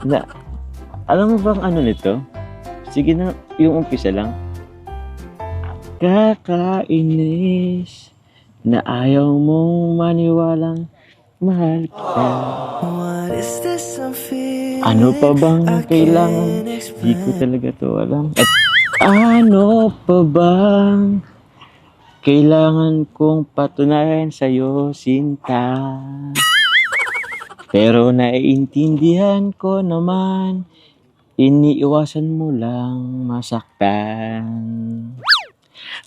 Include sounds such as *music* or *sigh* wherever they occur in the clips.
Na, alam mo bang ano nito? Sige na, yung umpisa lang. Kakainis na ayaw mong maniwalang mahal kita. Ano pa bang kailangan? Di ko talaga to alam. At ano pa bang kailangan kong patunayan sa'yo, Sinta? Pero naiintindihan ko naman, iniiwasan mo lang masaktan.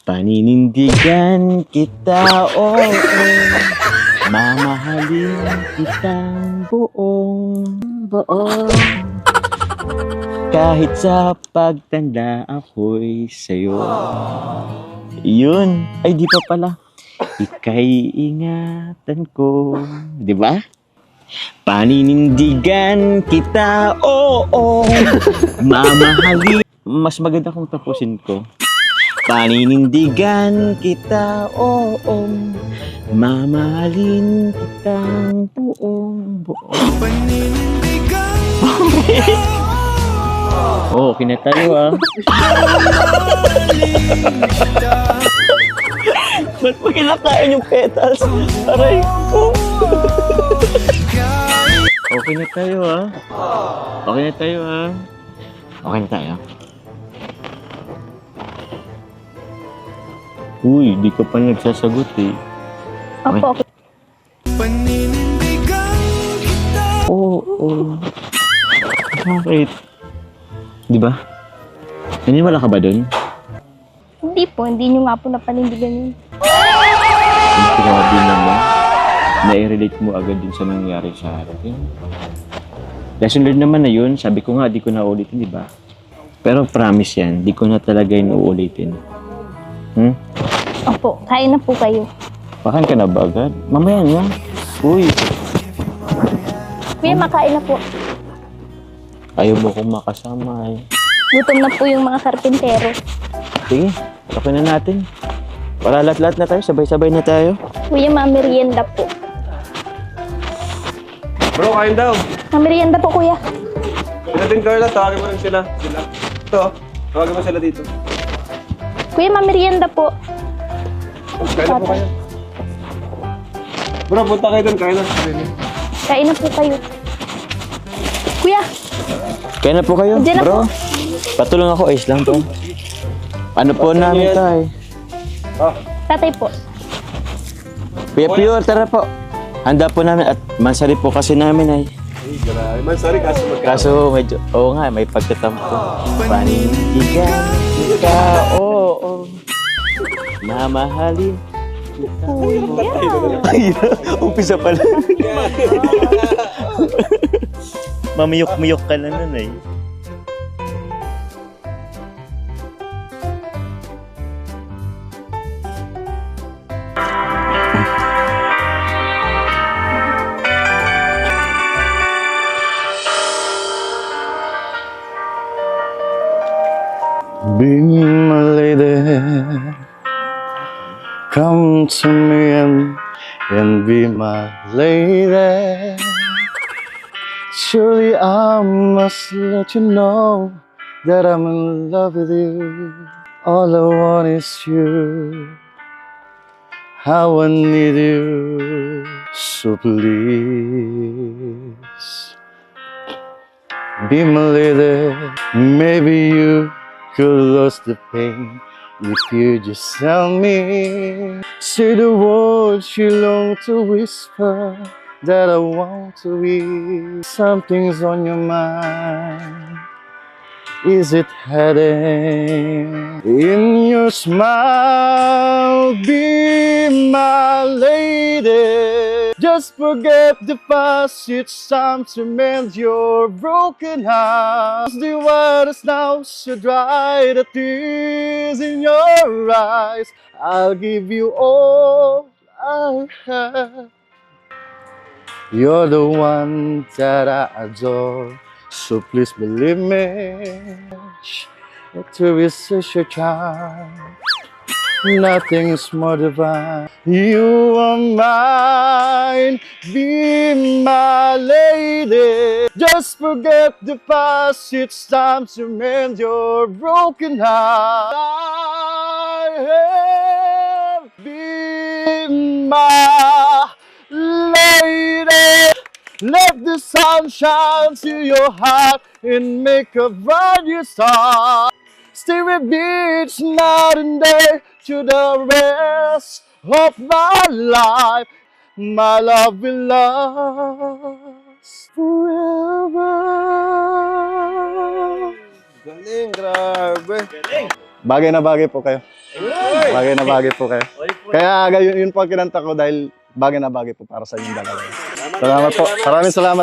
Paninindigan kita, oo. Mamahalin kitang buong buong. Kahit sa pagtanda ako'y sa'yo. Yun. Ay, di pa pala. Ika'y ingatan ko. Di ba? Paninindigan kita, oo. *laughs* Mamahalin. Mas maganda kung tapusin ko. Paninindigan kita, oo. Mamahalin kitang buong buong. Paninindigan Oo, oh, kinatayo ah. *laughs* Ba't mo kinakain yung petals? Aray ko. Okay na tayo ah. Okay na tayo ah. Okay na tayo. Uy, di ka pa nagsasagot eh. Opo, okay. Paninindigan kita Oo. Oh, Bakit? Di ba? Naniniwala ka ba dun? Hindi po, hindi nyo nga po napanindigan yun. Grabe naman. Na-relate mo agad din sa nangyari sa akin. Lesson learned naman na yun. Sabi ko nga, di ko na ulitin, di ba? Pero promise yan, di ko na talaga yun uulitin. Hmm? Opo, kain na po kayo. Pakan ka na ba agad? Mamaya na. Uy, Kuya, makain na po. ayaw mo kong makasama eh. Gutom na po yung mga karpintero. Sige, okay na natin. Para lahat-lahat na tayo, sabay-sabay na tayo. Kuya, mamerienda po. Bro, kain daw. Mamerienda po, kuya. Sila din, Carla. Tawagin mo rin sila. Sila. Ito, oh. tawagin mo sila dito. Kuya, mamerienda po. Kain na po kayo. Bro, punta kayo doon. Kain na. Kain na po kayo. Kuya, Kaya na po kayo, Diyan na bro. Patulong ako, ayos lang po. Ano po namin yan? tayo? Ah, tatay po. Kuya Pure, tara po. Handa po namin at mansari po kasi namin ay. ay, grabe. Man, sorry kaso magka... Kaso medyo, oo nga, may pagtatampo. Panindigan kita, oo, oo. Mamahalin. Ay, umpisa pala. *laughs* Mamiyok-miyok ka na nun eh. Be my lady, come to me and, and be my lady. Surely I must let you know that I'm in love with you. All I want is you. How I need you. So please be my lady. Maybe you could lose the pain if you just tell me. Say the words you long to whisper that I want to be. Something's on your mind. Is it hiding in your smile? Be my lady. Just forget the past. It's time to mend your broken heart. The waters now so dry. The tears in your eyes. I'll give you all I have. You're the one that I adore. So please believe me. To resist your charm. Nothing's more divine. You are mine, be my lady. Just forget the past, it's time to mend your broken heart. I have been my lady. Let the sun shine to your heart and make a bright your star. Stay with me each night and day to the rest of my life. My love will last forever. Galing, grabe. Bagay na bagay po kayo. Bagay na bagay po kayo. Kaya yun, yun po ang kinanta ko dahil bagay na bagay po para sa inyong dalawa. Salamat po. Maraming salamat.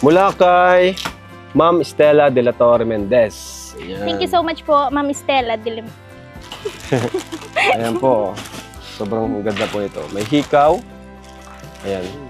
Mula kay Ma'am Stella de la Torre Mendez. Ayan. Thank you so much po, Ma'am Stella Dilim. *laughs* Ayan po. Sobrang ganda po ito. May hikaw. Ayan.